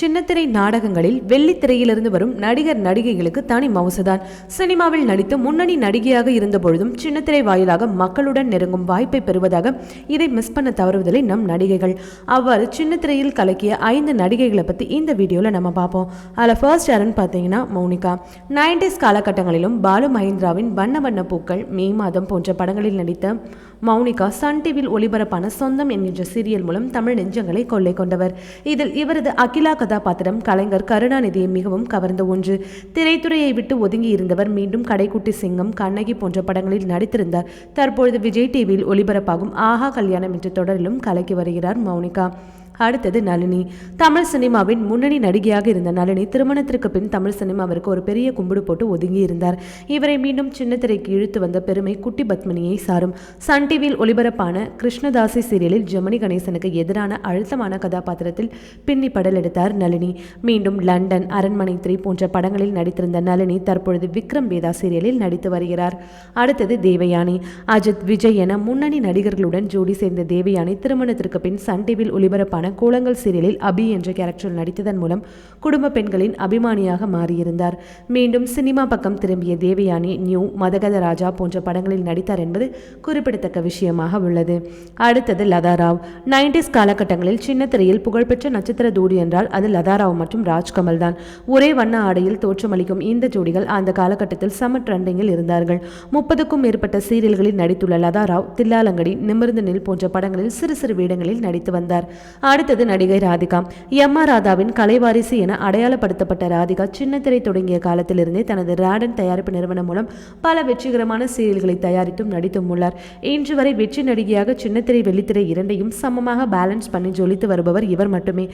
சின்னத்திரை நாடகங்களில் வெள்ளித்திரையிலிருந்து வரும் நடிகர் நடிகைகளுக்கு தனி மவுசுதான். சினிமாவில் நடித்து முன்னணி நடிகையாக இருந்த பொழுதும் சின்னத்திரை வாயிலாக மக்களுடன் நெருங்கும் வாய்ப்பை பெறுவதாக இதை மிஸ் பண்ண தவறுவதில்லை நம் நடிகைகள். அவ்வாறு சின்னத்திரையில் கலக்கிய ஐந்து நடிகைகளை பற்றி இந்த வீடியோவில் நம்ம பார்ப்போம். அதில் ஃபர்ஸ்ட் யாருன்னு பார்த்தீங்கன்னா மௌனிகா. நைன்டிஸ் காலகட்டங்களிலும் பாலு மஹேந்திராவின் வண்ண வண்ண பூக்கள் மே மாதம் போன்ற படங்களில் நடித்த மௌனிகா சன் டிவியில் ஒளிபரப்பான சொந்தம் என்கின்ற சீரியல் மூலம் தமிழ் நெஞ்சங்களை கொள்ளை கொண்டவர். இதில் இவரது அகிலா கதாபாத்திரம் கலைஞர் கருணாநிதியை மிகவும் கவர்ந்த ஒன்று. திரைத்துறையை விட்டு ஒதுங்கி இருந்தவர் மீண்டும் கடைக்குட்டி சிங்கம் கண்ணகி போன்ற படங்களில் நடித்திருந்தார். தற்பொழுது விஜய் டிவியில் ஒளிபரப்பாகும் ஆஹா கல்யாணம் என்ற தொடரிலும் கலக்கி வருகிறார் மௌனிகா. அடுத்தது நளினி. தமிழ் சினிமாவின் முன்னணி நடிகையாக இருந்த நளினி திருமணத்திற்கு பின் தமிழ் சினிமாவிற்கு ஒரு பெரிய கும்பிடு போட்டு ஒதுங்கி இருந்தார். இவரை மீண்டும் சின்னத்திரைக்கு இழுத்து வந்த பெருமை குட்டி பத்மினியை சாரும். சன் டிவியில் ஒளிபரப்பான கிருஷ்ணதாசி சீரியலில் ஜெமினி கணேசனுக்கு எதிரான அழுத்தமான கதாபாத்திரத்தில் பின்னி படல் எடுத்தார் நளினி. மீண்டும் லண்டன் அரண்மனை த்ரீ போன்ற படங்களில் நடித்திருந்த நளினி தற்பொழுது விக்ரம் வேதா சீரியலில் நடித்து வருகிறார். அடுத்தது தேவயானி. அஜித் விஜய் என முன்னணி நடிகர்களுடன் ஜோடி சேர்ந்த தேவயானி திருமணத்திற்கு பின் சன் டிவியில் ஒளிபரப்பான கூலங்கள் சீரியலில் அபி என்ற கேரக்டரில் நடித்ததன் மூலம் குடும்ப பெண்களின் அபிமானியாக மாறியிருந்தார். மீண்டும் சினிமா பக்கம் திரும்பிய தேவயானி நியூ மதகத ராஜா போன்ற படங்களில் நடித்தார் என்பது குறிப்பிடத்தக்க விஷயமாக உள்ளது. அடுத்தது லதா ராவ். நைன்டிஸ் காலகட்டங்களில் சின்ன திரையில் புகழ்பெற்ற நட்சத்திர ஜோடி என்றால் அது லதா ராவ் மற்றும் ராஜ்கமல் தான். ஒரே வண்ண ஆடையில் தோற்றமளிக்கும் இந்த ஜோடிகள் அந்த காலகட்டத்தில் சம ட்ரெண்டிங்கில் இருந்தார்கள். முப்பதுக்கும் மேற்பட்ட சீரியல்களில் நடித்துள்ள லதா ராவ் தில்லாலங்கடி நிமிர்ந்து நெல் போன்ற படங்களில் சிறு சிறு வேடங்களில் நடித்து வந்தார். அடுத்தது நடிகை ராதிகா. எம் ஆர் ராதாவின் கலைவாரிசு என அடையாளப்படுத்தப்பட்ட ராதிகா சின்னத்திரை தொடங்கிய காலத்திலிருந்தே தனது ராடன் தயாரிப்பு நிறுவனம் மூலம் பல வெற்றிகரமான சீரியல்களை தயாரித்தும் நடித்தும் உள்ளார். இன்று வரை வெற்றி நடிகையாக சின்னத்திரை வெள்ளித்திரை இரண்டையும் சமமாக பேலன்ஸ் பண்ணி ஜொலித்து வருபவர் இவர் மட்டுமே.